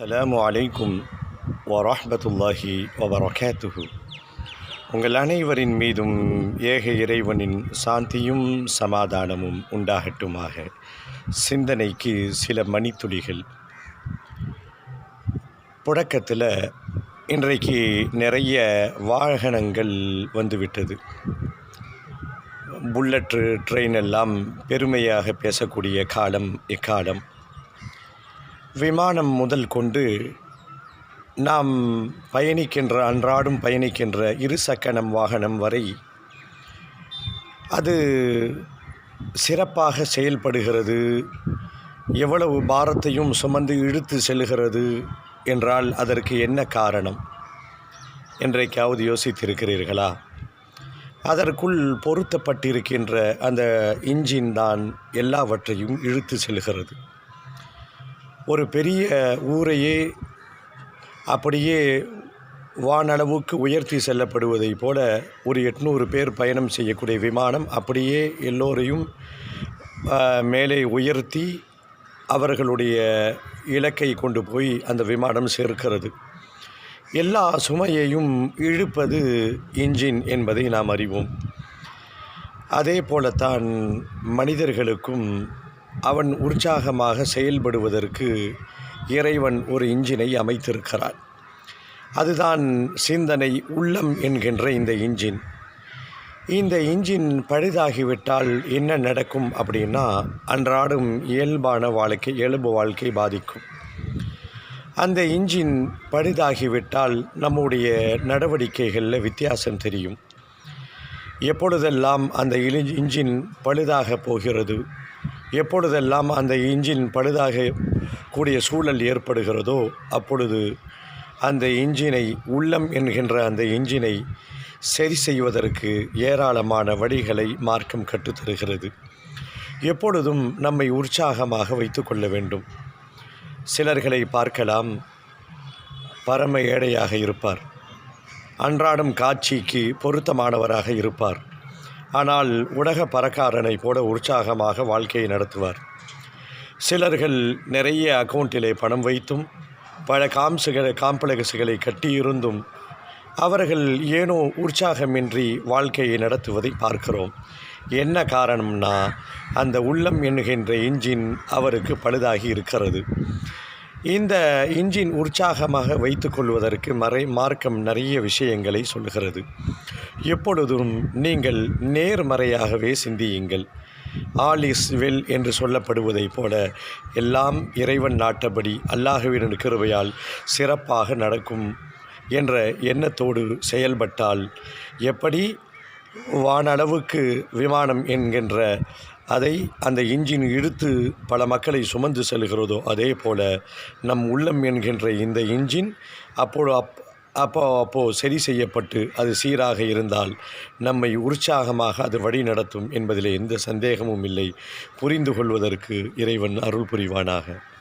Alarm அலைக்கும் வரஹ்மத்துல்லாஹி வபரகாத்துஹு உங்கள் அனைவரின் மீதும் ஏக இறைவனின் சாந்தியும் சமாதானமும் உண்டாகட்டுமாக. சிந்தனைக்கு சில மணித்துளிகள். புழக்கத்தில் இன்றைக்கு நிறைய வாகனங்கள் வந்துவிட்டது. புல்லட்டு ட்ரெயின் எல்லாம் பெருமையாக பேசக்கூடிய காலம் இக்காலம். விமானம் முதல் கொண்டு நாம் பயணிக்கின்ற அன்றாடும் பயணிக்கின்ற இருசக்கனம் வாகனம் வரை அது சிறப்பாக செயல்படுகிறது. எவ்வளவு பாரத்தையும் சுமந்து இழுத்து செல்கிறது என்றால் அதற்கு என்ன காரணம்? என்றைக்காவது யோசித்திருக்கிறீர்களா? அதற்குள் பொருத்தப்பட்டிருக்கின்ற அந்த இன்ஜின் தான் எல்லாவற்றையும் இழுத்து செல்கிறது. ஒரு பெரிய ஊரையே அப்படியே வானளவுக்கு உயர்த்தி செல்லப்படுவதைப் போல ஒரு எட்நூறு பேர் பயணம் செய்யக்கூடிய விமானம் அப்படியே எல்லோரையும் மேலே உயர்த்தி அவர்களுடைய இலக்கை கொண்டு போய் அந்த விமானம் சேர்க்கிறது. எல்லா சுமையையும் இழுப்பது இன்ஜின் என்பதை நாம் அறிவோம். அதே போலத்தான் மனிதர்களுக்கும் அவன் உற்சாகமாக செயல்படுவதற்கு இறைவன் ஒரு இன்ஜினை அமைத்திருக்கிறான். அதுதான் சிந்தனை உள்ளம் என்கின்ற இந்த இன்ஜின். இந்த இன்ஜின் பழுதாகிவிட்டால் என்ன நடக்கும் அப்படின்னா அன்றாடும் இயல்பான வாழ்க்கை இயல்பு வாழ்க்கை பாதிக்கும். அந்த இன்ஜின் பழுதாகிவிட்டால் நம்முடைய நடவடிக்கைகளில் வித்தியாசம் தெரியும். எப்பொழுதெல்லாம் அந்த இன்ஜின் பழுதாக போகிறது எப்பொழுதெல்லாம் அந்த இன்ஜின் பழுதாக கூடிய சூழல் ஏற்படுகிறதோ அப்பொழுது அந்த இன்ஜினை உள்ளம் என்கின்ற அந்த இன்ஜினை சரி செய்வதற்கு ஏராளமான வழிகளை மார்க்கம் கற்றுத்தருகிறது. எப்பொழுதும் நம்மை உற்சாகமாக வைத்து கொள்ள வேண்டும். சிலர்களை பார்க்கலாம். பரம ஏழையாக இருப்பார். அன்றாடம் காட்சிக்கு பொருத்தமானவராக இருப்பார். ஆனால் உலக பறக்காரனை போல உற்சாகமாக வாழ்க்கையை நடத்துவார். சிலர்கள் நிறைய அக்கௌண்ட்டிலே பணம் வைத்தும் பல காம்சுகளை காம்ப்ளெக்ஸுகளை கட்டியிருந்தும் அவர்கள் ஏனோ உற்சாகமின்றி வாழ்க்கையை நடத்துவதை பார்க்கிறோம். என்ன காரணம்னா அந்த உள்ளம் என்கின்ற இன்ஜின் அவருக்கு பழுதாகி இருக்கிறது. இந்த இன்ஜின் உற்சாகமாக வைத்துக்கொள்வதற்கு மறை மார்க்கம் நிறைய விஷயங்களை சொல்கிறது எப்பொழுதும் நீங்கள் நேர்மறையாகவே சிந்தியுங்கள். ஆல் இஸ் வெல் என்று சொல்லப்படுவதைப் போல எல்லாம் இறைவன் நாட்டபடி அல்லாஹுவின் கிருபையால் சிறப்பாக நடக்கும் என்ற எண்ணத்தோடு செயல்பட்டால் எப்படி? வானளவுக்கு விமானம் என்கின்ற அதை அந்த இன்ஜின் இழுத்து பல மக்களை சுமந்து செல்கிறதோ அதே போல நம் உள்ளம் என்கின்ற இந்த இன்ஜின் அப்போது அப் அப்போ அப்போது சரி செய்யப்பட்டு அது சீராக இருந்தால் நம்மை உற்சாகமாக அது வழி நடத்தும் என்பதில் எந்த சந்தேகமும் இல்லை. புரிந்து கொள்வதற்கு இறைவன் அருள் புரிவானாக.